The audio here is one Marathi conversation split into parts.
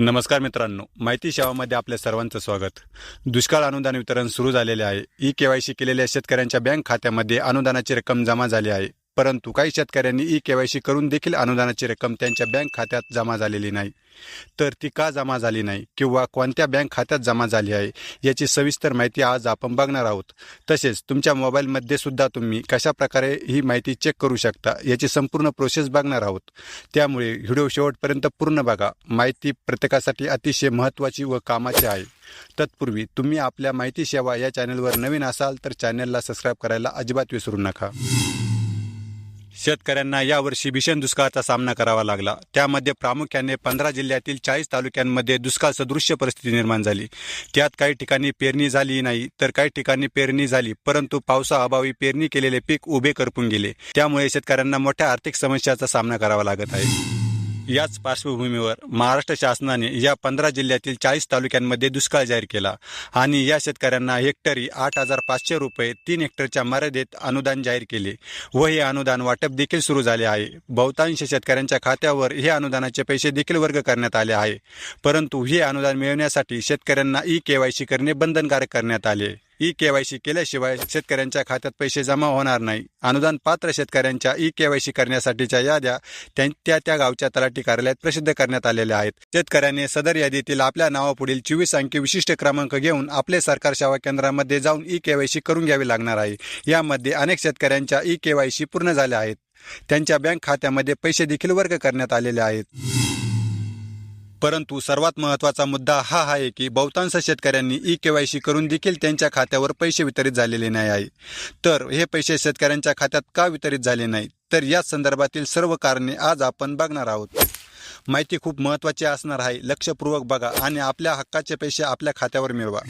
नमस्कार मित्रांनो माहिती सेवामध्ये आपल्या सर्वांचं स्वागत. दुष्काळ अनुदान वितरण सुरू झालेले आहे. ई केवायसी केलेल्या शेतकऱ्यांच्या बँक खात्यामध्ये अनुदानाची रक्कम जमा झाली आहे. परंतु काही शेतकऱ्यांनी ई केवायसी करून देखील अनुदानाची रक्कम त्यांच्या बँक खात्यात जमा झालेली नाही. तर ती का जमा झाली नाही किंवा कोणत्या बँक खात्यात जमा झाली आहे याची सविस्तर माहिती आज आपण बघणार आहोत. तसेच तुमच्या मोबाईलमध्ये सुद्धा तुम्ही कशा प्रकारे ही माहिती चेक करू शकता याची संपूर्ण प्रोसेस बघणार आहोत. त्यामुळे व्हिडिओ शेवटपर्यंत पूर्ण बघा. माहिती प्रत्येकासाठी अतिशय महत्त्वाची व कामाची आहे. तत्पूर्वी तुम्ही आपल्या माहिती सेवा या चॅनलवर नवीन असाल तर चॅनलला सबस्क्राईब करायला अजिबात विसरू नका. शेतकऱ्यांना यावर्षी भीषण दुष्काळाचा सामना करावा लागला. त्यामध्ये प्रामुख्याने पंधरा जिल्ह्यातील चाळीस तालुक्यांमध्ये दुष्काळ सदृश्य परिस्थिती निर्माण झाली. त्यात काही ठिकाणी पेरणी झाली नाही तर काही ठिकाणी पेरणी झाली परंतु पावसाअभावी पेरणी केलेले पीक उभे करपून गेले. त्यामुळे शेतकऱ्यांना मोठ्या आर्थिक समस्याचा सामना करावा लागत आहे. याच पार्श्वभूमीवर महाराष्ट्र शासनाने या पंधरा जिल्ह्यातील चाळीस तालुक्यांमध्ये दुष्काळ जाहीर केला आणि या शेतकऱ्यांना हेक्टरी आठ हजार पाचशे रुपये तीन हेक्टरच्या मर्यादेत अनुदान जाहीर केले व हे अनुदान वाटप देखील सुरू झाले आहे. बहुतांश शेतकऱ्यांच्या खात्यावर हे अनुदानाचे पैसे देखील वर्ग करण्यात आले आहे. परंतु हे अनुदान मिळवण्यासाठी शेतकऱ्यांना ई केवायसी करणे बंधनकारक करण्यात आले. ई केवायसी केल्याशिवाय शेतकऱ्यांच्या खात्यात पैसे जमा होणार नाही. अनुदान पात्र शेतकऱ्यांच्या ई केवायसी करण्यासाठीच्या याद्या त्या त्या गावच्या तलाठी कार्यालयात प्रसिद्ध करण्यात आलेल्या आहेत. शेतकऱ्यांनी सदर यादीतील आपल्या नावापुढील चोवीस अंकी विशिष्ट क्रमांक घेऊन आपले सरकार सेवा केंद्रामध्ये जाऊन ई केवायसी करून घ्यावी लागणार आहे. यामध्ये अनेक शेतकऱ्यांच्या ई केवायसी पूर्ण झाल्या आहेत. त्यांच्या बँक खात्यामध्ये पैसे देखील वर्ग करण्यात आलेले आहेत. परंतु सर्वात महत्त्वाचा मुद्दा हा आहे की बहुतांश शेतकऱ्यांनी ई केवायसी करून देखील त्यांच्या खात्यावर पैसे वितरित झालेले नाही आहे. तर हे पैसे शेतकऱ्यांच्या खात्यात का वितरित झाले नाही तर या संदर्भातील सर्व कारणे आज आपण बघणार आहोत. माहिती खूप महत्त्वाची असणार आहे. लक्षपूर्वक बघा आणि आपल्या हक्काचे पैसे आपल्या खात्यावर मिळवा.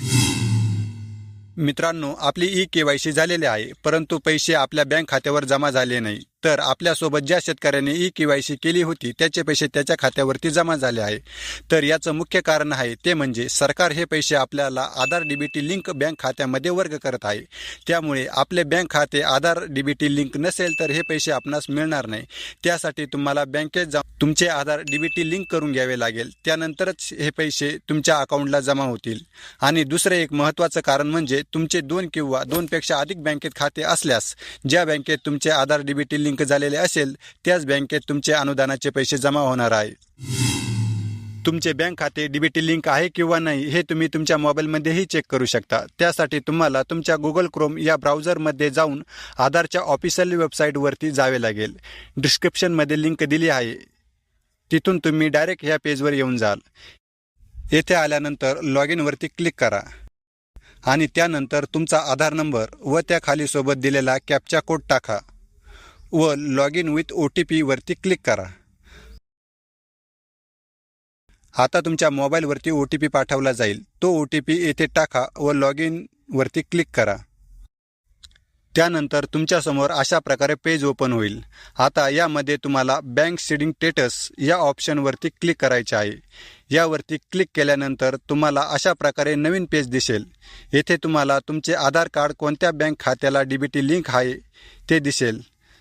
मित्रांनो आपली ई केवायसी झालेली आहे परंतु पैसे आपल्या बँक खात्यावर जमा झाले नाही. तर आपल्यासोबत ज्या शेतकऱ्याने ई केवायसी केली होती त्याचे पैसे त्याच्या खात्यावरती जमा झाले आहे. तर याचं मुख्य कारण आहे ते म्हणजे सरकार हे पैसे आपल्याला आधार डीबीटी लिंक बँक खात्यामध्ये वर्ग करत आहे. त्यामुळे आपले बँक खाते आधार डीबीटी लिंक नसेल तर हे पैसे आपणास मिळणार नाही. त्यासाठी तुम्हाला बँकेत जाऊन तुमचे आधार डीबीटी लिंक करून घ्यावे लागेल. त्यानंतरच हे पैसे तुमच्या अकाउंटला जमा होतील. आणि दुसरे एक महत्त्वाचं कारण म्हणजे तुमचे दोन किंवा दोनपेक्षा अधिक बँकेत खाते असल्यास ज्या बँकेत तुमचे आधार डीबीटी लिंक झालेले असेल त्याच बँकेत तुमचे अनुदानाचे पैसे जमा होणार आहे. तुमचे बँक खाते डीबीटी लिंक आहे किंवा नाही हे तुम्ही तुमच्या मोबाईलमध्येही चेक करू शकता. त्यासाठी तुम्हाला तुमच्या गुगल क्रोम या ब्राउझरमध्ये जाऊन आधारच्या ऑफिशियल वेबसाईटवरती जावे लागेल. डिस्क्रिप्शनमध्ये लिंक दिली आहे. तिथून तुम्ही डायरेक्ट ह्या पेजवर येऊन जाल. येथे आल्यानंतर लॉग इनवरती क्लिक करा. आणि त्यानंतर तुमचा आधार नंबर व त्या खाली सोबत दिलेला कॅपचा कोड टाका. व log in with O T पीवरती click करा. आता तुमच्या मोबाईलवरती ओ टी पी पाठवला जाईल. तो ओ टी पी येथे टाका व लॉग इनवरती क्लिक करा. त्यानंतर तुमच्यासमोर अशा प्रकारे पेज ओपन होईल. आता यामध्ये तुम्हाला बँक सीडिंग स्टेटस या ऑप्शनवरती क्लिक करायचे आहे. यावरती क्लिक केल्यानंतर तुम्हाला अशा प्रकारे नवीन पेज दिसेल. येथे तुम्हाला तुमचे आधार कार्ड कोणत्या बँक खात्याला डीबीटी लिंक आहे ते दिसेल.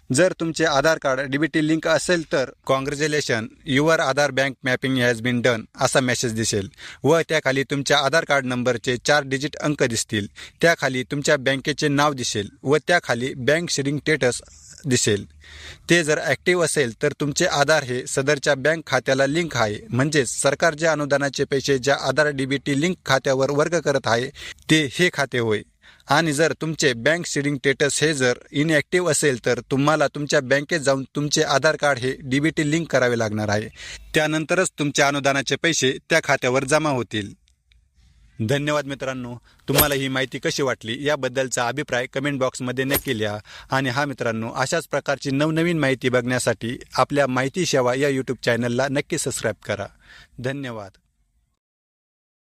जर तुमचे आधार कार्ड डीबीटी लिंक असेल तर congratulation your Aadhaar bank mapping has been done असा मेसेज दिसेल. व त्याखाली तुमच्या आधार कार्ड नंबरचे चार डिजिट अंक दिसतील. त्याखाली तुमच्या बँकेचे नाव दिसेल व त्याखाली बँक शेडिंग स्टेटस दिसेल. ते जर ॲक्टिव्ह असेल तर तुमचे आधार हे सदरच्या बँक खात्याला लिंक आहे. म्हणजेच सरकार ज्या अनुदानाचे पैसे ज्या आधार डीबीटी लिंक खात्यावर वर्ग करत आहे ते हे खाते होय. आणि जर तुमचे बँक सिडिंग स्टेटस हे जर इनॲक्टिव्ह असेल तर तुम्हाला तुमच्या बँकेत जाऊन तुमचे आधार कार्ड हे डीबीटी लिंक करावे लागणार आहे. त्यानंतरच तुमच्या अनुदानाचे पैसे त्या खात्यावर जमा होतील. धन्यवाद मित्रांनो. तुम्हाला ही माहिती कशी वाटली याबद्दलचा अभिप्राय कमेंट बॉक्समध्ये नक्की लिहा. आणि हा मित्रांनो अशाच प्रकारची नवनवीन माहिती बघण्यासाठी आपल्या माहिती सेवा या यूट्यूब चॅनलला नक्की सबस्क्राईब करा. धन्यवाद.